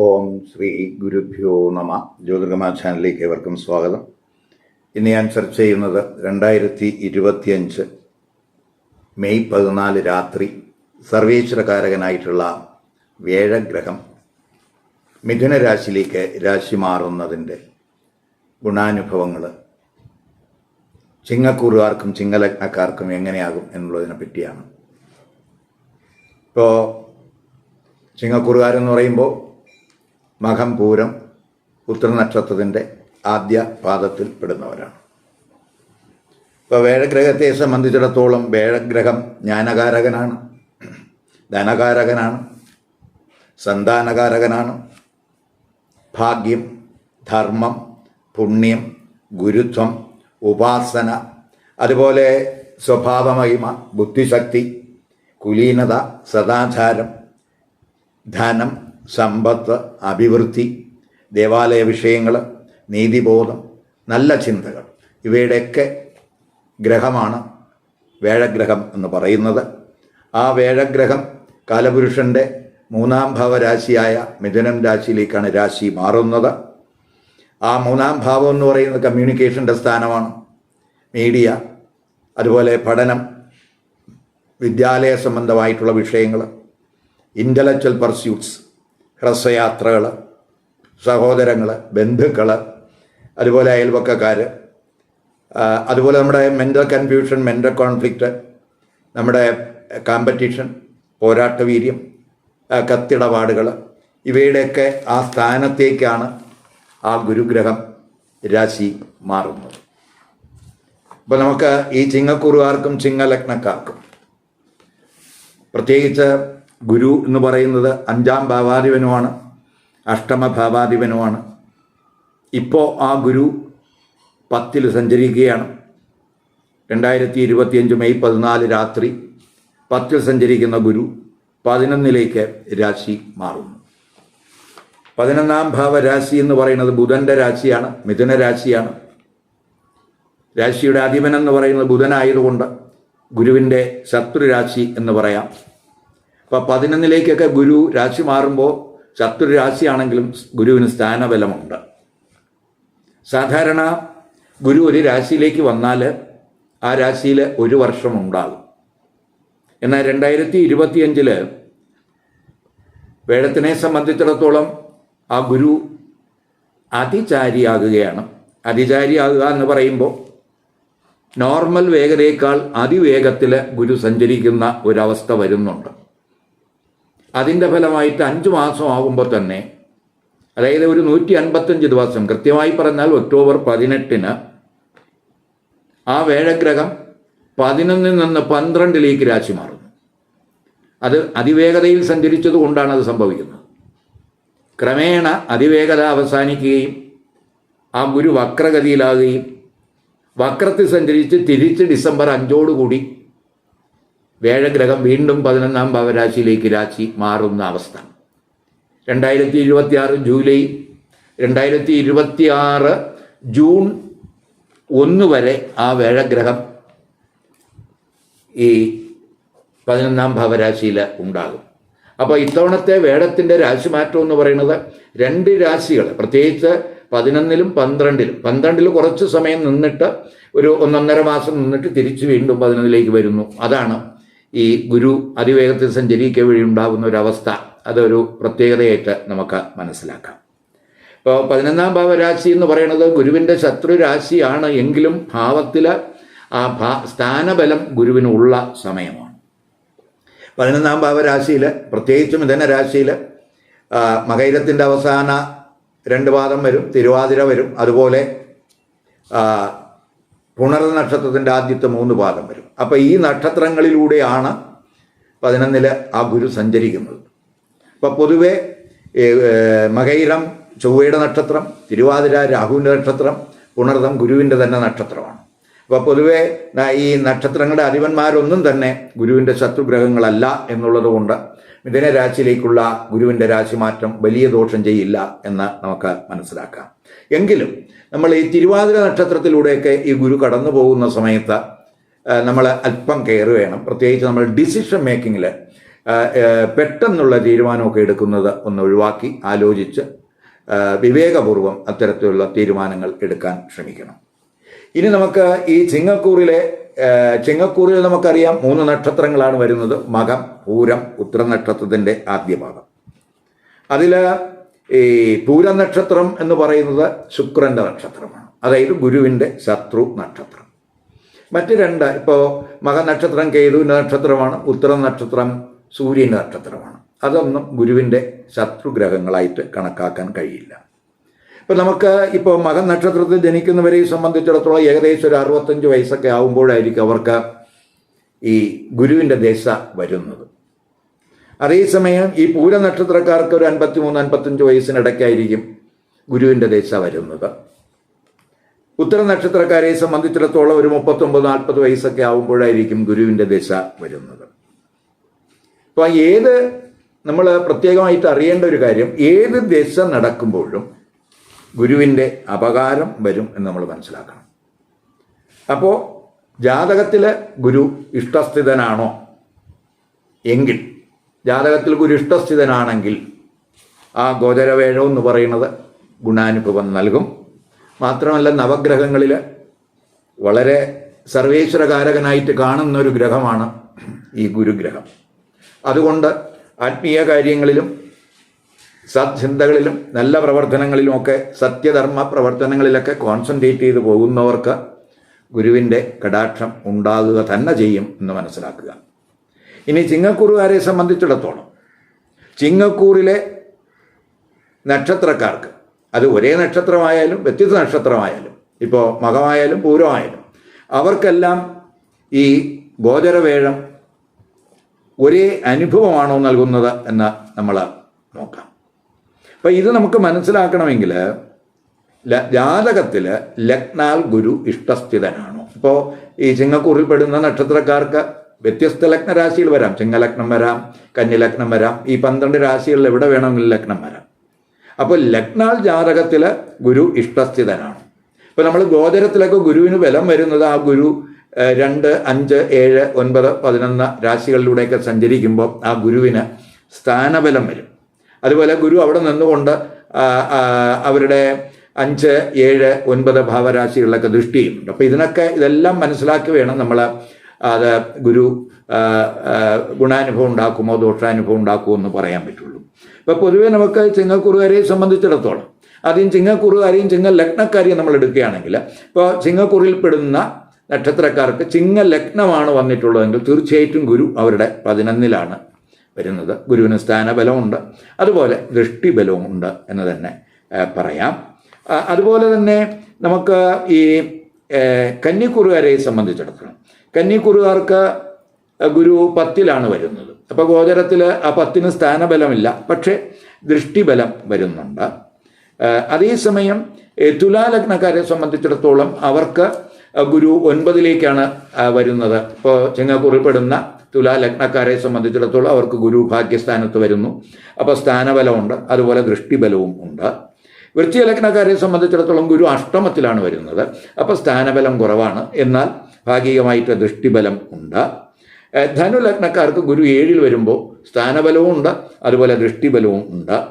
ഓം ശ്രീ ഗുരുഭ്യോ നമ. ജ്യോതിർഗമ ചാനലിലേക്ക് ഏവർക്കും സ്വാഗതം. ഇന്ന് ഞാൻ ചർച്ച ചെയ്യുന്നത് രണ്ടായിരത്തി ഇരുപത്തിയഞ്ച് മെയ് പതിനാല് രാത്രി സർവേശ്വരകാരകനായിട്ടുള്ള വ്യാഴഗ്രഹം മിഥുന രാശിയിലേക്ക് രാശി മാറുന്നതിന്റെ ഗുണാനുഭവങ്ങൾ ചിങ്ങക്കൂറുകാർക്കും ചിങ്ങലഗ്നക്കാർക്കും എങ്ങനെയാകും എന്നുള്ളതിനെ പറ്റിയാണ്. ഇപ്പോൾ ചിങ്ങക്കൂറുകാരെന്ന് പറയുമ്പോൾ മകം പൂരം ഉത്തരനക്ഷത്രത്തിന്റെ ആദ്യ പാദത്തിൽ പെടുന്നവരാണ്. ഇപ്പോൾ വേഴഗ്രഹത്തെ സംബന്ധിച്ചിടത്തോളം വേഴഗ്രഹം ജ്ഞാനകാരകനാണ്. ധനകാരകനാണ്. സന്താനകാരകനാണ്. ഭാഗ്യം ധർമ്മം പുണ്യം ഗുരുത്വം ഉപാസന അതുപോലെ സ്വഭാവമഹിമ ബുദ്ധിശക്തി കുലീനത സദാചാരം ധനം സമ്പത്ത് അഭിവൃദ്ധി ദേവാലയ വിഷയങ്ങൾ നീതിബോധം നല്ല ചിന്തകൾ. ഇവയുടെയൊക്കെ ഗ്രഹമാണ് വേഴഗ്രഹം എന്ന് പറയുന്നത്. ആ വേഴഗ്രഹം കാലപുരുഷന്റെ മൂന്നാം ഭാവരാശിയായ മിഥുനം രാശിയിലേക്കാണ് രാശി മാറുന്നത്. ആ മൂന്നാം ഭാവം എന്ന് പറയുന്നത് കമ്മ്യൂണിക്കേഷന്റെ സ്ഥാനമാണ്. മീഡിയ അതുപോലെ പഠനം വിദ്യാലയ സംബന്ധമായിട്ടുള്ള വിഷയങ്ങൾ ഇന്റലക്ച്വൽ പർസ്യൂട്ട്സ് ഹ്രസ്വയാത്രകൾ സഹോദരങ്ങൾ ബന്ധുക്കൾ അതുപോലെ അയൽവക്കക്കാർ അതുപോലെ നമ്മുടെ മെന്റൽ കൺഫ്യൂഷൻ മെന്റൽ കോൺഫ്ലിക്റ്റ് നമ്മുടെ കോമ്പറ്റീഷൻ പോരാട്ടവീര്യം കത്തിടപാടുകൾ ഇവയുടെയൊക്കെ ആ സ്ഥാനത്തേക്കാണ് ആ ഗുരുഗ്രഹം രാശി മാറുന്നത്. അപ്പോൾ നമുക്ക് ഈ ചിങ്ങക്കുറുകാർക്കും ചിങ്ങലഗ്നക്കാർക്കും പ്രത്യേകിച്ച് ഗുരു എന്ന് പറയുന്നത് അഞ്ചാം ഭാവാധിപനുമാണ് അഷ്ടമ ഭാവാധിപനുമാണ്. ഇപ്പോൾ ആ ഗുരു പത്തിൽ സഞ്ചരിക്കുകയാണ്. രണ്ടായിരത്തി ഇരുപത്തിയഞ്ച് മെയ് പതിനാല് രാത്രി പത്തിൽ സഞ്ചരിക്കുന്ന ഗുരു പതിനൊന്നിലേക്ക് രാശി മാറുന്നു. പതിനൊന്നാം ഭാവ രാശി എന്ന് പറയുന്നത് ബുധന്റെ രാശിയാണ് മിഥുന രാശിയാണ്. രാശിയുടെ അധിപൻ എന്ന് പറയുന്നത് ബുധനായതുകൊണ്ട് ഗുരുവിന്റെ ശത്രുരാശി എന്ന് പറയാം. അപ്പോൾ പതിനൊന്നിലേക്കൊക്കെ ഗുരു രാശി മാറുമ്പോൾ ശത്രുരാശിയാണെങ്കിലും ഗുരുവിന് സ്ഥാനബലമുണ്ട്. സാധാരണ ഗുരു ഒരു രാശിയിലേക്ക് വന്നാൽ ആ രാശിയിൽ ഒരു വർഷം ഉണ്ടാകും. എന്നാൽ രണ്ടായിരത്തി ഇരുപത്തിയഞ്ചിൽ വേഴത്തിനെ സംബന്ധിച്ചിടത്തോളം ആ ഗുരു അതിചാരിയാകുകയാണ്. അതിചാരിയാകുക എന്ന് പറയുമ്പോൾ നോർമൽ വേഗതയേക്കാൾ അതിവേഗത്തിൽ ഗുരു സഞ്ചരിക്കുന്ന ഒരവസ്ഥ വരുന്നുണ്ട്. അതിന്റെ ഫലമായിട്ട് അഞ്ച് മാസമാകുമ്പോൾ തന്നെ അതായത് ഒരു നൂറ്റി അൻപത്തഞ്ച് ദിവസം കൃത്യമായി പറഞ്ഞാൽ ഒക്ടോബർ പതിനെട്ടിന് ആ വേഴഗ്രഹം പതിനൊന്നിൽ നിന്ന് പന്ത്രണ്ടിലേക്ക് രാശി മാറുന്നു. അത് അതിവേഗതയിൽ സഞ്ചരിച്ചത് കൊണ്ടാണ് അത് സംഭവിക്കുന്നത്. ക്രമേണ അതിവേഗത അവസാനിക്കുകയും ആ ഗുരു വക്രഗതിയിലാകുകയും വക്രത്തിൽ സഞ്ചരിച്ച് തിരിച്ച് ഡിസംബർ അഞ്ചോടുകൂടി വേഴഗ്രഹം വീണ്ടും പതിനൊന്നാം ഭാവരാശിയിലേക്ക് രാശി മാറുന്ന അവസ്ഥ. രണ്ടായിരത്തി ഇരുപത്തി ആറ് ജൂലൈ രണ്ടായിരത്തി ഇരുപത്തി ആറ് ജൂൺ ഒന്ന് വരെ ആ വേഴഗ്രഹം ഈ പതിനൊന്നാം ഭാവരാശിയിൽ ഉണ്ടാകും. അപ്പോൾ ഇത്തവണത്തെ വേടത്തിന്റെ രാശിമാറ്റം എന്ന് പറയുന്നത് രണ്ട് രാശികൾ പ്രത്യേകിച്ച് പതിനൊന്നിലും പന്ത്രണ്ടിലും. പന്ത്രണ്ടിൽ കുറച്ച് സമയം നിന്നിട്ട് ഒരു ഒന്നൊന്നര മാസം നിന്നിട്ട് തിരിച്ച് വീണ്ടും പതിനൊന്നിലേക്ക് വരുന്നു. അതാണ് ഈ ഗുരു അതിവേഗത്തിൽ സഞ്ചരിക്കുക വഴി ഉണ്ടാകുന്ന ഒരവസ്ഥ അതൊരു പ്രത്യേകതയായിട്ട് നമുക്ക് മനസ്സിലാക്കാം. ഇപ്പോൾ പതിനൊന്നാം ഭാവരാശി എന്ന് പറയുന്നത് ഗുരുവിന്റെ ശത്രു രാശിയാണ് എങ്കിലും ഭാവത്തിൽ ആ ഭാ സ്ഥാനബലം ഗുരുവിനുള്ള സമയമാണ്. പതിനൊന്നാം ഭാവരാശിയിൽ പ്രത്യേകിച്ചും മിഥനരാശിയിൽ മകൈരത്തിന്റെ അവസാന രണ്ട് പാദം വരും തിരുവാതിര വരും അതുപോലെ പുണർ നക്ഷത്രത്തിന്റെ ആദ്യത്തെ മൂന്ന് പാദം വരും. അപ്പം ഈ നക്ഷത്രങ്ങളിലൂടെയാണ് പതിനൊന്നിൽ ആ ഗുരു സഞ്ചരിക്കുന്നത്. അപ്പം പൊതുവെ മകൈരം ചൊവ്വയുടെ നക്ഷത്രം തിരുവാതിര രാഹുവിന്റെ നക്ഷത്രം പുണർദം ഗുരുവിന്റെ തന്നെ നക്ഷത്രമാണ്. അപ്പോൾ പൊതുവെ ഈ നക്ഷത്രങ്ങളുടെ അധിപന്മാരൊന്നും തന്നെ ഗുരുവിന്റെ ശത്രുഗ്രഹങ്ങളല്ല എന്നുള്ളത് കൊണ്ട് മിഥുന രാശിയിലേക്കുള്ള ഗുരുവിന്റെ രാശിമാറ്റം വലിയ ദോഷം ചെയ്യില്ല എന്ന് നമുക്ക് മനസ്സിലാക്കാം. എങ്കിലും നമ്മൾ ഈ തിരുവാതിര നക്ഷത്രത്തിലൂടെയൊക്കെ ഈ ഗുരു കടന്നു പോകുന്ന സമയത്ത് നമ്മൾ അല്പം കെയർ വേണം. പ്രത്യേകിച്ച് നമ്മൾ ഡിസിഷൻ മേക്കിങ്ങിൽ പെട്ടെന്നുള്ള തീരുമാനമൊക്കെ എടുക്കുന്നത് ഒന്ന് ഒഴിവാക്കി ആലോചിച്ച് വിവേകപൂർവം അത്തരത്തിലുള്ള തീരുമാനങ്ങൾ എടുക്കാൻ ശ്രമിക്കണം. ഇനി നമുക്ക് ഈ ചിങ്ങക്കൂറിലെ ചിങ്ങക്കൂറിൽ നമുക്കറിയാം മൂന്ന് നക്ഷത്രങ്ങളാണ് വരുന്നത്. മകം പൂരം ഉത്തര നക്ഷത്രത്തിന്റെ ആദ്യ ഭാഗം അതിൽ ഈ പൂര നക്ഷത്രം എന്ന് പറയുന്നത് ശുക്രന്റെ നക്ഷത്രമാണ്. അതായത് ഗുരുവിന്റെ ശത്രു നക്ഷത്രം. മറ്റ് രണ്ട് ഇപ്പോൾ മകനക്ഷത്രം കേതുവിന്റെ നക്ഷത്രമാണ് ഉത്തര നക്ഷത്രം സൂര്യന്റെ നക്ഷത്രമാണ്. അതൊന്നും ഗുരുവിന്റെ ശത്രുഗ്രഹങ്ങളായിട്ട് കണക്കാക്കാൻ കഴിയില്ല. ഇപ്പം നമുക്ക് ഇപ്പോൾ മകൻ നക്ഷത്രത്തിൽ ജനിക്കുന്നവരെ സംബന്ധിച്ചിടത്തോളം ഏകദേശം ഒരു അറുപത്തഞ്ച് വയസ്സൊക്കെ ആകുമ്പോഴായിരിക്കും അവർക്ക് ഈ ഗുരുവിന്റെ ദശ വരുന്നത്. അതേസമയം ഈ പൂര നക്ഷത്രക്കാർക്ക് ഒരു അൻപത്തി മൂന്ന് അൻപത്തഞ്ച് വയസ്സിനിടയ്ക്കായിരിക്കും ഗുരുവിന്റെ ദശ വരുന്നത്. ഉത്തര നക്ഷത്രക്കാരെ സംബന്ധിച്ചിടത്തോളം ഒരു മുപ്പത്തൊമ്പത് നാൽപ്പത് വയസ്സൊക്കെ ആകുമ്പോഴായിരിക്കും ഗുരുവിന്റെ ദശ വരുന്നത്. അപ്പോൾ ഏത് നമ്മൾ പ്രത്യേകമായിട്ട് അറിയേണ്ട ഒരു കാര്യം ഏത് ദശ നടക്കുമ്പോഴും ഗുരുവിന്റെ അപകാരം വരും എന്ന് നമ്മൾ മനസ്സിലാക്കണം. അപ്പോൾ ജാതകത്തിൽ ഗുരു ഇഷ്ടസ്ഥിതനാണോ? എങ്കിൽ ജാതകത്തിൽ ഗുരു ഇഷ്ടസ്ഥിതനാണെങ്കിൽ ആ ഗോചരവേഴം എന്ന് പറയുന്നത് ഗുണാനുഭവം നൽകും. മാത്രമല്ല നവഗ്രഹങ്ങളിൽ വളരെ സർവേശ്വരകാരകനായിട്ട് കാണുന്ന ഒരു ഗ്രഹമാണ് ഈ ഗുരുഗ്രഹം. അതുകൊണ്ട് ആത്മീയ കാര്യങ്ങളിലും സത്ചിന്തകളിലും നല്ല പ്രവർത്തനങ്ങളിലുമൊക്കെ സത്യധർമ്മ പ്രവർത്തനങ്ങളിലൊക്കെ കോൺസെൻട്രേറ്റ് ചെയ്തു പോകുന്നവർക്ക് ഗുരുവിന്റെ കടാക്ഷം ഉണ്ടാകുക തന്നെ ചെയ്യും എന്ന് മനസ്സിലാക്കുക. ഇനി ചിങ്ങക്കൂറുകാരെ സംബന്ധിച്ചിടത്തോളം ചിങ്ങക്കൂറിലെ നക്ഷത്രക്കാർക്ക് അത് ഒരേ നക്ഷത്രമായാലും വ്യത്യസ്ത നക്ഷത്രമായാലും ഇപ്പോൾ മകമായാലും പൂരമായാലും അവർക്കെല്ലാം ഈ ഗോചരവേഴം ഒരേ അനുഭവമാണോ നൽകുന്നത് എന്ന് നമ്മൾ നോക്കാം. അപ്പം ഇത് നമുക്ക് മനസ്സിലാക്കണമെങ്കിൽ ജാതകത്തിൽ ലഗ്നാൽ ഗുരു ഇഷ്ടസ്ഥിതനാണോ? ഇപ്പോൾ ഈ ചിങ്ങക്കൂറിൽ പെടുന്ന നക്ഷത്രക്കാർക്ക് വ്യത്യസ്ത ലഗ്നരാശിയിൽ വരാം. ചിങ്ങലഗ്നം വരാം കന്യലഗ്നം വരാം. ഈ പന്ത്രണ്ട് രാശികളിൽ എവിടെ വേണമെങ്കിലും ലഗ്നം വരാം അപ്പോൾ ലഗ്നാൽ ജാതകത്തിൽ ഗുരു ഇഷ്ടസ്ഥിതനാണ്. ഇപ്പോൾ നമ്മൾ ഗോചരത്തിലൊക്കെ ഗുരുവിന് ബലം വരുന്നത് ആ ഗുരു രണ്ട് അഞ്ച് ഏഴ് ഒൻപത് പതിനൊന്ന് രാശികളിലൂടെയൊക്കെ സഞ്ചരിക്കുമ്പോൾ ആ ഗുരുവിന് സ്ഥാനബലം വരും. അതുപോലെ ഗുരു അവിടെ നിന്നുകൊണ്ട് അവരുടെ അഞ്ച് ഏഴ് ഒൻപത് ഭാവരാശികളിലൊക്കെ ദൃഷ്ടി ചെയ്യുന്നുണ്ട്. അപ്പോൾ ഇതിനൊക്കെ ഇതെല്ലാം മനസ്സിലാക്കി വേണം നമ്മൾ അത് ഗുരു ഗുണാനുഭവം ഉണ്ടാക്കുമോ ദോഷാനുഭവം ഉണ്ടാക്കുമോ എന്ന് പറയാൻ പറ്റുള്ളൂ. ഇപ്പം പൊതുവേ നമുക്ക് ചിങ്ങക്കുറുകാരെ സംബന്ധിച്ചിടത്തോളം ആദ്യം ചിങ്ങക്കുറുകാരെയും ചിങ്ങ ലഗ്നക്കാരെയും നമ്മൾ എടുക്കുകയാണെങ്കിൽ ഇപ്പോൾ ചിങ്ങക്കുറിയിൽ പെടുന്ന നക്ഷത്രക്കാർക്ക് ചിങ്ങ ലഗ്നമാണ് വന്നിട്ടുള്ളതെങ്കിൽ തീർച്ചയായിട്ടും ഗുരു അവരുടെ പതിനൊന്നിലാണ് വരുന്നത്. ഗുരുവിന് സ്ഥാനബലമുണ്ട്. അതുപോലെ ദൃഷ്ടിബലവും ഉണ്ട് എന്ന് തന്നെ പറയാം. അതുപോലെ തന്നെ നമുക്ക് ഈ കന്നിക്കുറുകാരെ സംബന്ധിച്ചിടത്തോളം. കന്നിക്കുറുകാർക്ക് ഗുരു പത്തിലാണ് വരുന്നത്. അപ്പോൾ ഗോചരത്തിൽ ആ പത്തിന് സ്ഥാനബലമില്ല പക്ഷേ ദൃഷ്ടിബലം വരുന്നുണ്ട്. അതേസമയം തുലാലഗ്നക്കാരെ സംബന്ധിച്ചിടത്തോളം അവർക്ക് ഗുരു ഒൻപതിലേക്കാണ് വരുന്നത്. ഇപ്പോൾ ചിങ്ങക്കുറിപ്പെടുന്ന തുലാലഗ്നക്കാരെ സംബന്ധിച്ചിടത്തോളം അവർക്ക് ഗുരു ഭാഗ്യസ്ഥാനത്ത് വരുന്നു. അപ്പോൾ സ്ഥാനബലമുണ്ട് അതുപോലെ ദൃഷ്ടിബലവും ഉണ്ട്. വൃശ്ചിക ലഗ്നക്കാരെ സംബന്ധിച്ചിടത്തോളം ഗുരു അഷ്ടമത്തിലാണ് വരുന്നത്. അപ്പോൾ സ്ഥാനബലം കുറവാണ്. എന്നാൽ ഭാഗികമായിട്ട് ദൃഷ്ടിബലം ഉണ്ട്. ധനുലഗ്നക്കാർക്ക് ധനു ലഗ്നക്കാർക്ക് ഗുരു ഏഴിൽ വരുമ്പോൾ സ്ഥാനബലവും ഉണ്ട്. അതുപോലെ ദൃഷ്ടിബലവും ഉണ്ട്.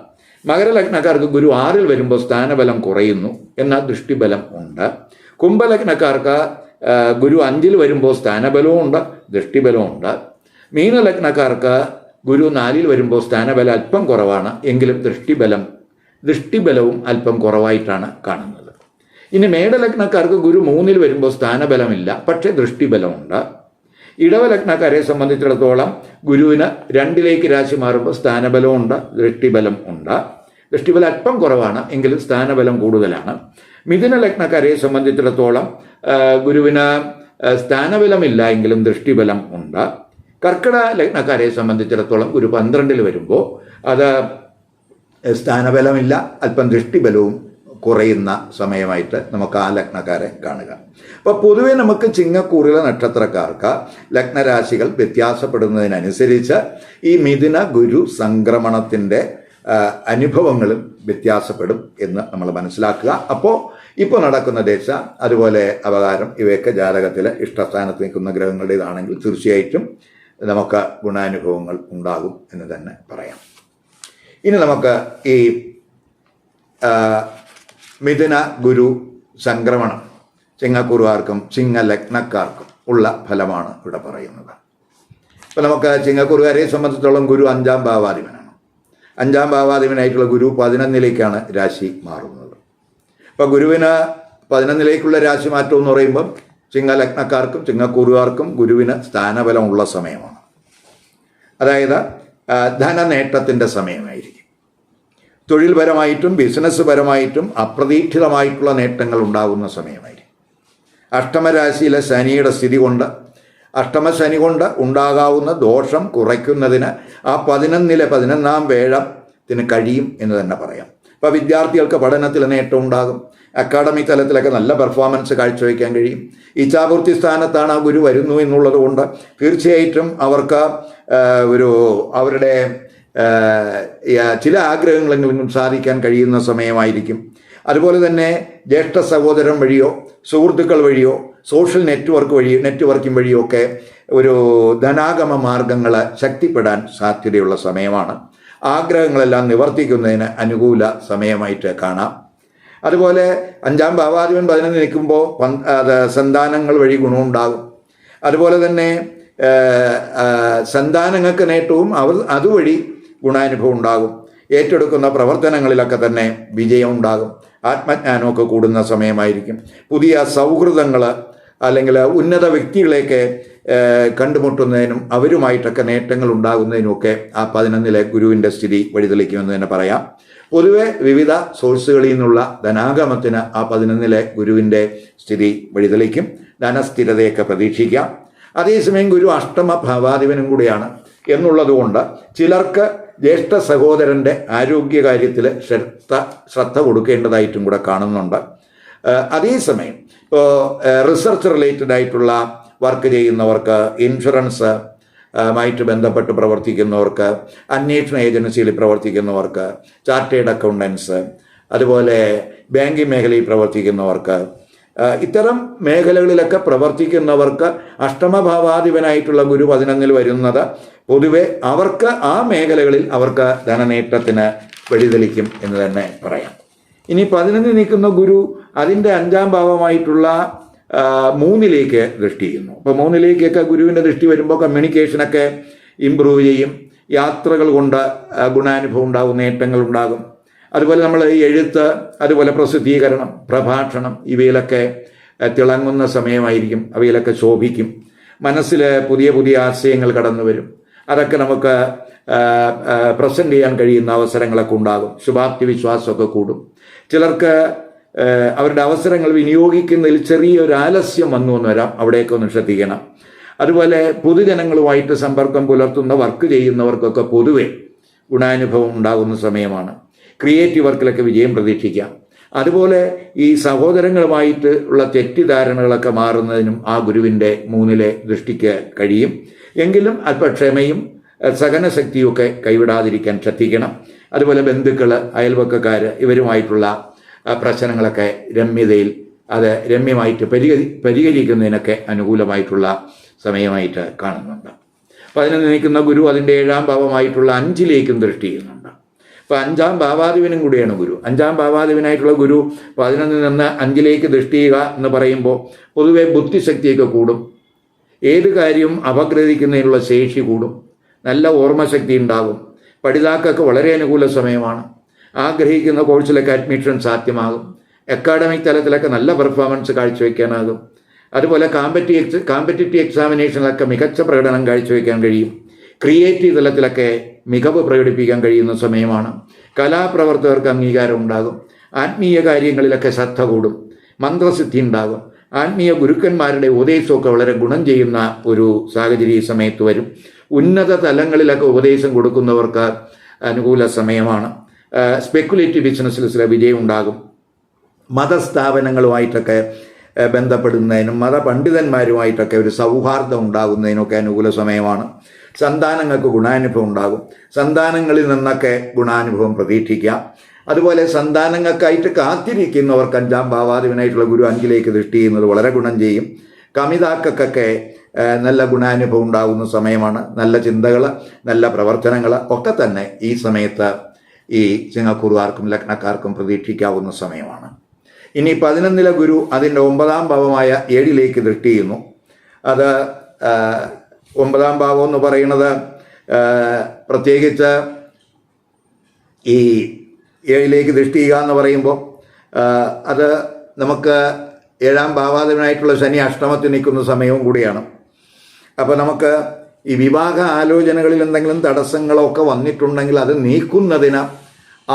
മകരലഗ്നക്കാർക്ക് ഗുരു ആറിൽ വരുമ്പോൾ സ്ഥാനബലം കുറയുന്നു. എന്നാൽ ദൃഷ്ടിബലം ഉണ്ട്. കുംഭലഗ്നക്കാർക്ക് ഗുരു അഞ്ചിൽ വരുമ്പോൾ സ്ഥാനബലവും ഉണ്ട് ദൃഷ്ടിബലവും ഉണ്ട്. മീനലഗ്നക്കാർക്ക് ഗുരു നാലിൽ വരുമ്പോൾ സ്ഥാനബലം അല്പം കുറവാണ്. എങ്കിലും ദൃഷ്ടിബലം ദൃഷ്ടിബലവും അല്പം കുറവായിട്ടാണ് കാണുന്നത്. ഇനി മേടലഗ്നക്കാർക്ക് ഗുരു മൂന്നിൽ വരുമ്പോൾ സ്ഥാനബലമില്ല പക്ഷേ ദൃഷ്ടിബലമുണ്ട്. ഇടവലഗ്നക്കാരെ സംബന്ധിച്ചിടത്തോളം ഗുരുവിന് രണ്ടിലേക്ക് രാശി മാറുമ്പോൾ സ്ഥാനബലമുണ്ട് ദൃഷ്ടിബലം ഉണ്ട്. ദൃഷ്ടിബലം അല്പം കുറവാണ് എങ്കിലും സ്ഥാനബലം കൂടുതലാണ്. മിഥുന ലഗ്നക്കാരെ സംബന്ധിച്ചിടത്തോളം ഗുരുവിന് സ്ഥാനബലമില്ല എങ്കിലും ദൃഷ്ടിബലം ഉണ്ട്. കർക്കിട ലഗ്നക്കാരെ സംബന്ധിച്ചിടത്തോളം ഗുരു പന്ത്രണ്ടിൽ വരുമ്പോൾ അത് സ്ഥാനബലമില്ല അല്പം ദൃഷ്ടിബലവും കുറയുന്ന സമയമായിട്ട് നമുക്ക് ആ ലഗ്നക്കാരെ കാണുക. അപ്പോൾ പൊതുവെ നമുക്ക് ചിങ്ങക്കൂറിലെ നക്ഷത്രക്കാർക്ക് ലഗ്നരാശികൾ വ്യത്യാസപ്പെടുന്നതിനനുസരിച്ച് ഈ മിഥുന ഗുരു സംക്രമണത്തിന്റെ അനുഭവങ്ങളും വ്യത്യാസപ്പെടും എന്ന് നമ്മൾ മനസ്സിലാക്കുക. അപ്പോൾ ഇപ്പോൾ നടക്കുന്ന ദേശ അതുപോലെ അവതാരം ഇവയൊക്കെ ജാതകത്തിൽ ഇഷ്ടസ്ഥാനത്ത് നിൽക്കുന്ന ഗ്രഹങ്ങളുടേതാണെങ്കിൽ തീർച്ചയായിട്ടും നമുക്ക് ഗുണാനുഭവങ്ങൾ ഉണ്ടാകും എന്ന് തന്നെ പറയാം. ഇനി നമുക്ക് ഈ മിഥുന ഗുരു സംക്രമണം ചിങ്ങക്കുറുകാർക്കും ചിങ്ങലഗ്നക്കാർക്കും ഉള്ള ഫലമാണ് ഇവിടെ പറയുന്നത്. ഇപ്പം നമുക്ക് ചിങ്ങക്കുറുകാരെ സംബന്ധിച്ചിടത്തോളം ഗുരു അഞ്ചാം ഭാവാധിപനാണ്. അഞ്ചാം ഭാവാധിപനായിട്ടുള്ള ഗുരു പതിനൊന്നിലേക്കാണ് രാശി മാറുന്നത്. അപ്പോൾ ഗുരുവിന് പതിനൊന്നിലേക്കുള്ള രാശി മാറ്റം എന്ന് പറയുമ്പം ചിങ്ങലഗ്നക്കാർക്കും ചിങ്ങക്കൂറുകാർക്കും ഗുരുവിന് സ്ഥാനബലമുള്ള സമയമാണ്. അതായത് ധനനേട്ടത്തിന്റെ സമയമായിരിക്കും. തൊഴിൽപരമായിട്ടും ബിസിനസ് പരമായിട്ടും അപ്രതീക്ഷിതമായിട്ടുള്ള നേട്ടങ്ങൾ ഉണ്ടാകുന്ന സമയമായിരിക്കും. അഷ്ടമരാശിയിലെ ശനിയുടെ സ്ഥിതി കൊണ്ട് അഷ്ടമശനി കൊണ്ട് ഉണ്ടാകാവുന്ന ദോഷം കുറയ്ക്കുന്നതിന് ആ പതിനൊന്നിലെ പതിനൊന്നാം വേഴത്തിന് കഴിയും എന്ന് തന്നെ പറയാം. അപ്പോൾ വിദ്യാർത്ഥികൾക്ക് പഠനത്തിൽ നേട്ടം ഉണ്ടാകും. അക്കാഡമിക് തലത്തിലൊക്കെ നല്ല പെർഫോമൻസ് കാഴ്ചവെക്കാൻ കഴിയും. ഇച്ഛാപൂർത്തി സ്ഥാനത്താണ് ആ ഗുരു വരുന്നു എന്നുള്ളത് കൊണ്ട് തീർച്ചയായിട്ടും അവർക്ക് ഒരു അവരുടെ ചില ആഗ്രഹങ്ങളെങ്കിലും സാധിക്കാൻ കഴിയുന്ന സമയമായിരിക്കും. അതുപോലെ തന്നെ ജ്യേഷ്ഠ സഹോദരൻ വഴിയോ സുഹൃത്തുക്കൾ വഴിയോ സോഷ്യൽ നെറ്റ്വർക്ക് വഴി നെറ്റ്വർക്കിംഗ് വഴിയോ ഒക്കെ ഒരു ധനാഗമ മാർഗങ്ങൾ ശക്തിപ്പെടാൻ സാധ്യതയുള്ള സമയമാണ്. ആഗ്രഹങ്ങളെല്ലാം നിവർത്തിക്കുന്നതിന് അനുകൂല സമയമായിട്ട് കാണാം. അതുപോലെ അഞ്ചാം ഭാവാധിപൻ പതിനൊന്ന് നിൽക്കുമ്പോൾ സന്താനങ്ങൾ വഴി ഗുണമുണ്ടാകും. അതുപോലെ തന്നെ സന്താനങ്ങൾക്ക് നേട്ടവും അവർ അതുവഴി ഗുണാനുഭവം ഉണ്ടാകും. ഏറ്റെടുക്കുന്ന പ്രവർത്തനങ്ങളിലൊക്കെ തന്നെ വിജയം ഉണ്ടാകും. ആത്മജ്ഞാനമൊക്കെ കൂടുന്ന സമയമായിരിക്കും. പുതിയ സൗഹൃദങ്ങൾ അല്ലെങ്കിൽ ഉന്നത വ്യക്തികളെയൊക്കെ കണ്ടുമുട്ടുന്നതിനും അവരുമായിട്ടൊക്കെ നേട്ടങ്ങൾ ഉണ്ടാകുന്നതിനുമൊക്കെ ആ പതിനൊന്നിലെ ഗുരുവിന്റെ സ്ഥിതി വഴിതെളിക്കുമെന്ന് തന്നെ പറയാം. പൊതുവെ വിവിധ സോഴ്സുകളിൽ നിന്നുള്ള ധനാഗമത്തിന് ആ പതിനൊന്നിലെ ഗുരുവിന്റെ സ്ഥിതി വഴിതെളിക്കും. ധനസ്ഥിരതയൊക്കെ പ്രതീക്ഷിക്കാം. അതേസമയം ഗുരു അഷ്ടമ ഭാവാധിപനും കൂടിയാണ് എന്നുള്ളതുകൊണ്ട് ചിലർക്ക് ജ്യേഷ്ഠ സഹോദരന്റെ ആരോഗ്യകാര്യത്തിൽ ശ്രദ്ധ ശ്രദ്ധ കൊടുക്കേണ്ടതായിട്ടും കൂടെ കാണുന്നുണ്ട്. അതേസമയം ഇപ്പോൾ റിസർച്ച് റിലേറ്റഡ് ആയിട്ടുള്ള വർക്ക് ചെയ്യുന്നവർക്ക് ഇൻഷുറൻസ് മായിട്ട് ബന്ധപ്പെട്ട് പ്രവർത്തിക്കുന്നവർക്ക് അന്വേഷണ ഏജൻസിയിൽ പ്രവർത്തിക്കുന്നവർക്ക് ചാർട്ടേഡ് അക്കൗണ്ടൻസ് അതുപോലെ ബാങ്കിങ് മേഖലയിൽ പ്രവർത്തിക്കുന്നവർക്ക് ഇത്തരം മേഖലകളിലൊക്കെ പ്രവർത്തിക്കുന്നവർക്ക് അഷ്ടമഭാവാധിപനായിട്ടുള്ള ഗുരു പതിനൊന്നിൽ വരുന്നത് പൊതുവെ അവർക്ക് ആ മേഖലകളിൽ അവർക്ക് ധനനേട്ടത്തിന് വഴിതെളിക്കും എന്ന് തന്നെ പറയാം. ഇനി പതിനൊന്നിൽ നിൽക്കുന്ന ഗുരു അതിന്റെ അഞ്ചാം ഭാവമായിട്ടുള്ള മൂന്നിലേക്ക് ദൃഷ്ടി ചെയ്യുന്നു. അപ്പോൾ മൂന്നിലേക്കൊക്കെ ഗുരുവിന്റെ ദൃഷ്ടി വരുമ്പോൾ കമ്മ്യൂണിക്കേഷനൊക്കെ ഇമ്പ്രൂവ് ചെയ്യും. യാത്രകൾ കൊണ്ട് ഗുണാനുഭവം ഉണ്ടാകും നേട്ടങ്ങൾ ഉണ്ടാകും. അതുപോലെ നമ്മൾ എഴുത്ത് അതുപോലെ പ്രസിദ്ധീകരണം പ്രഭാഷണം ഇവയിലൊക്കെ തിളങ്ങുന്ന സമയമായിരിക്കും. അവയിലൊക്കെ ശോഭിക്കും. മനസ്സിൽ പുതിയ പുതിയ ആശയങ്ങൾ കടന്നു വരും. അതൊക്കെ നമുക്ക് പ്രസന്റ് ചെയ്യാൻ കഴിയുന്ന അവസരങ്ങളൊക്കെ ഉണ്ടാകും. ശുഭാപ്തി വിശ്വാസമൊക്കെ കൂടും. ചിലർക്ക് അവരുടെ അവസരങ്ങൾ വിനിയോഗിക്കുന്നതിൽ ചെറിയൊരു ആലസ്യം വന്നു എന്ന് വരാം. അവിടെയൊക്കെ ഒന്ന് ശ്രദ്ധിക്കണം. അതുപോലെ പൊതുജനങ്ങളുമായിട്ട് സമ്പർക്കം പുലർത്തുന്ന വർക്ക് ചെയ്യുന്നവർക്കൊക്കെ പൊതുവെ ഗുണാനുഭവം ഉണ്ടാകുന്ന സമയമാണ്. ക്രിയേറ്റീവ് വർക്കിലൊക്കെ വിജയം പ്രതീക്ഷിക്കാം. അതുപോലെ ഈ സഹോദരങ്ങളുമായിട്ട് ഉള്ള തെറ്റിദ്ധാരണകളൊക്കെ മാറുന്നതിനും ആ ഗുരുവിന്റെ മൂന്നിലെ ദൃഷ്ടിക്ക് കഴിയും. എങ്കിലും അല്പ ക്ഷമയും അഹ് സഹനശക്തിയൊക്കെ കൈവിടാതിരിക്കാൻ ശ്രദ്ധിക്കണം. അതുപോലെ ബന്ധുക്കൾ അയൽവക്കക്കാർ ഇവരുമായിട്ടുള്ള പ്രശ്നങ്ങളൊക്കെ രമ്യതയിൽ അത് രമ്യമായിട്ട് പരിഹരി പരിഹരിക്കുന്നതിനൊക്കെ അനുകൂലമായിട്ടുള്ള സമയമായിട്ട് കാണുന്നുണ്ട്. അതിന് നിൽക്കുന്ന ഗുരു അതിന്റെ ഏഴാം ഭാവമായിട്ടുള്ള അഞ്ചിലേക്കും ദൃഷ്ടി ചെയ്യുന്നുണ്ട്. അപ്പോൾ അഞ്ചാം ഭാവാധിപനും കൂടിയാണ് ഗുരു. അഞ്ചാം ഭാവാധിപനായിട്ടുള്ള ഗുരു പതിനൊന്നിൽ നിന്ന് അഞ്ചിലേക്ക് ദൃഷ്ടി ചെയ്യുക എന്ന് പറയുമ്പോൾ പൊതുവെ ബുദ്ധിശക്തിയൊക്കെ കൂടും. ഏത് കാര്യവും അപഗ്രഥിക്കുന്നതിനുള്ള ശേഷി കൂടും. നല്ല ഓർമ്മശക്തി ഉണ്ടാകും പഠിതാക്കൾക്ക് വളരെ അനുകൂല സമയമാണ്. ആഗ്രഹിക്കുന്ന കോഴ്സിലൊക്കെ അഡ്മിഷൻ സാധ്യമാകും. അക്കാഡമിക് തലത്തിലൊക്കെ നല്ല പെർഫോമൻസ് കാഴ്ചവെക്കാനാകും. അതുപോലെ കാമ്പറ്റി എക്സ് കാമ്പറ്റിറ്റീവ് എക്സാമിനേഷനിലൊക്കെ മികച്ച പ്രകടനം കാഴ്ചവെക്കാൻ കഴിയും. ക്രിയേറ്റീവ് തലത്തിലൊക്കെ മികവ് പ്രകടിപ്പിക്കാൻ കഴിയുന്ന സമയമാണ്. കലാപ്രവർത്തകർക്ക് അംഗീകാരം ഉണ്ടാകും. ആത്മീയ കാര്യങ്ങളിലൊക്കെ ശ്രദ്ധ കൂടും. മന്ത്രസിദ്ധി ഉണ്ടാകും. ആത്മീയ ഗുരുക്കന്മാരുടെ ഉപദേശമൊക്കെ വളരെ ഗുണം ചെയ്യുന്ന ഒരു സാഹചര്യം ഈ സമയത്ത് വരും. ഉന്നത തലങ്ങളിലൊക്കെ ഉപദേശം കൊടുക്കുന്നവർക്ക് അനുകൂല സമയമാണ്. സ്പെക്കുലേറ്റീവ് ബിസിനസ്സിൽ ചില വിജയം ഉണ്ടാകും. മതസ്ഥാപനങ്ങളുമായിട്ടൊക്കെ ബന്ധപ്പെടുന്നതിനും മതപണ്ഡിതന്മാരുമായിട്ടൊക്കെ ഒരു സൗഹാർദ്ദം ഉണ്ടാകുന്നതിനൊക്കെ അനുകൂല സമയമാണ്. സന്താനങ്ങൾക്ക് ഗുണാനുഭവം ഉണ്ടാകും. സന്താനങ്ങളിൽ നിന്നൊക്കെ ഗുണാനുഭവം പ്രതീക്ഷിക്കാം. അതുപോലെ സന്താനങ്ങൾക്കായിട്ട് കാത്തിരിക്കുന്നവർക്ക് അഞ്ചാം ഭാവാധിപനായിട്ടുള്ള ഗുരു അഞ്ചിലേക്ക് ദൃഷ്ടി ചെയ്യുന്നത് വളരെ ഗുണം ചെയ്യും. കമിതാക്കൾക്കൊക്കെ നല്ല ഗുണാനുഭവം ഉണ്ടാകുന്ന സമയമാണ്. നല്ല ചിന്തകൾ നല്ല പ്രവർത്തനങ്ങൾ ഒക്കെ തന്നെ ഈ സമയത്ത് ഈ ചിങ്ങക്കുറുകാർക്കും ലഗ്നക്കാർക്കും പ്രതീക്ഷിക്കാവുന്ന സമയമാണ്. ഇനി പതിനൊന്നില ഗുരു അതിന്റെ ഒമ്പതാം ഭാവമായ ഏഴിലേക്ക് ദൃഷ്ടി ചെയ്യുന്നു. അത് ഒമ്പതാം ഭാവം എന്ന് പറയുന്നത് പ്രത്യേകിച്ച് ഈ ഏഴിലേക്ക് ദൃഷ്ടി ചെയ്യുക എന്ന് പറയുമ്പോൾ അത് നമുക്ക് ഏഴാം ഭാവാധിപനായിട്ടുള്ള ശനി അഷ്ടമത്തിൽ നിൽക്കുന്ന സമയവും കൂടിയാണ്. അപ്പോൾ നമുക്ക് ഈ വിവാഹ ആലോചനകളിൽ എന്തെങ്കിലും തടസ്സങ്ങളൊക്കെ വന്നിട്ടുണ്ടെങ്കിൽ അത് നീക്കുന്നതിന്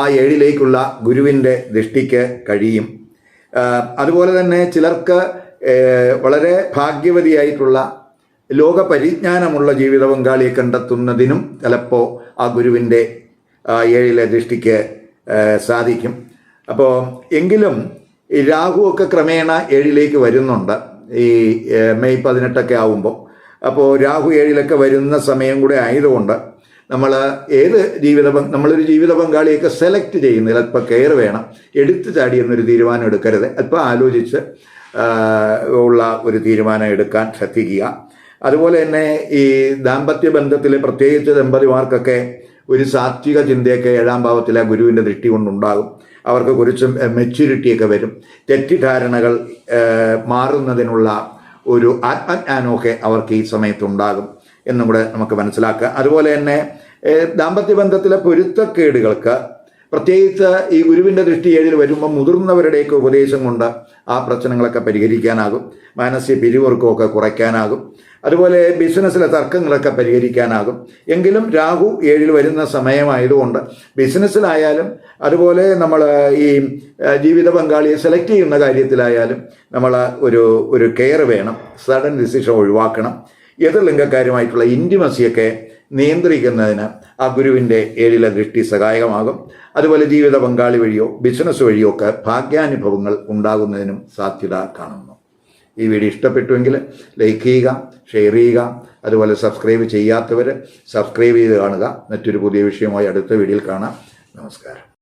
ആ ഏഴിലേക്കുള്ള ഗുരുവിന്റെ ദൃഷ്ടിക്ക് കഴിയും. അതുപോലെ തന്നെ ചിലർക്ക് വളരെ ഭാഗ്യവതിയായിട്ടുള്ള ലോക പരിജ്ഞാനമുള്ള ജീവിത പങ്കാളിയെ കണ്ടെത്തുന്നതിനും ചിലപ്പോൾ ആ ഗുരുവിന്റെ ഏഴിലെ ദൃഷ്ടിക്ക് സാധിക്കും. അപ്പോൾ എങ്കിലും ഈ രാഹുവൊക്കെ ക്രമേണ ഏഴിലേക്ക് വരുന്നുണ്ട്. ഈ മെയ് പതിനെട്ടൊക്കെ ആവുമ്പോൾ അപ്പോൾ രാഹു ഏഴിലൊക്കെ വരുന്ന സമയം കൂടെ ആയതുകൊണ്ട് നമ്മൾ ഏത് ജീവിത നമ്മളൊരു ജീവിത പങ്കാളിയൊക്കെ സെലക്ട് ചെയ്യുന്നതിൽ അല്പം കെയർ വേണം. എടുത്തു ചാടി എന്നൊരു തീരുമാനം എടുക്കരുത്. അല്പം ആലോചിച്ച് ഉള്ള ഒരു തീരുമാനം എടുക്കാൻ ശ്രദ്ധിക്കുക. അതുപോലെ തന്നെ ഈ ദാമ്പത്യ ബന്ധത്തിൽ പ്രത്യേകിച്ച് ദമ്പതിമാർക്കൊക്കെ ഒരു സാത്വിക ചിന്തയൊക്കെ ഏഴാം ഭാവത്തിലെ ഗുരുവിന്റെ ദൃഷ്ടി കൊണ്ടുണ്ടാകും. അവർക്ക് കുറിച്ച് മെച്യൂരിറ്റിയൊക്കെ വരും. തെറ്റിദ്ധാരണകൾ മാറുന്നതിനുള്ള ഒരു ആത്മജ്ഞാനമൊക്കെ അവർക്ക് ഈ സമയത്തുണ്ടാകും. എന്നും കൂടെ നമുക്ക് മനസ്സിലാക്കുക അതുപോലെ തന്നെ ദാമ്പത്യ ബന്ധത്തിലെ പൊരുത്തക്കേടുകൾക്ക് പ്രത്യേകിച്ച് ഈ ഗുരുവിന്റെ ദൃഷ്ടി ഏഴിൽ വരുമ്പോൾ മുതിർന്നവരുടെയൊക്കെ ഉപദേശം കൊണ്ട് ആ പ്രശ്നങ്ങളൊക്കെ പരിഹരിക്കാനാകും. മാനസിക പിരിവർക്കുമൊക്കെ കുറയ്ക്കാനാകും. അതുപോലെ ബിസിനസ്സിലെ തർക്കങ്ങളൊക്കെ പരിഹരിക്കാനാകും. എങ്കിലും രാഹു ഏഴിൽ വരുന്ന സമയമായതുകൊണ്ട് ബിസിനസ്സിലായാലും അതുപോലെ നമ്മൾ ഈ ജീവിത പങ്കാളിയെ സെലക്ട് ചെയ്യുന്ന കാര്യത്തിലായാലും നമ്മൾ ഒരു ഒരു കെയർ വേണം. സഡൻ ഡിസിഷൻ ഒഴിവാക്കണം. എതിർലിംഗക്കാരുമായിട്ടുള്ള ഇന്റിമസിയൊക്കെ നിയന്ത്രിക്കുന്നതിന് ആ ഗുരുവിന്റെ ഏഴിലെ ദൃഷ്ടി സഹായകമാകും. അതുപോലെ ജീവിത പങ്കാളി വഴിയോ ബിസിനസ് വഴിയോ ഒക്കെ ഭാഗ്യാനുഭവങ്ങൾ ഉണ്ടാകുന്നതിനും സാധ്യത കാണുന്നു. ഈ വീഡിയോ ഇഷ്ടപ്പെട്ടുവെങ്കിൽ ലൈക്ക് ചെയ്യുക ഷെയർ ചെയ്യുക അതുപോലെ സബ്സ്ക്രൈബ് ചെയ്യാത്തവർ സബ്സ്ക്രൈബ് ചെയ്ത് കാണുക. മറ്റൊരു പുതിയ വിഷയമായി അടുത്ത വീഡിയോയിൽ കാണാം. നമസ്കാരം.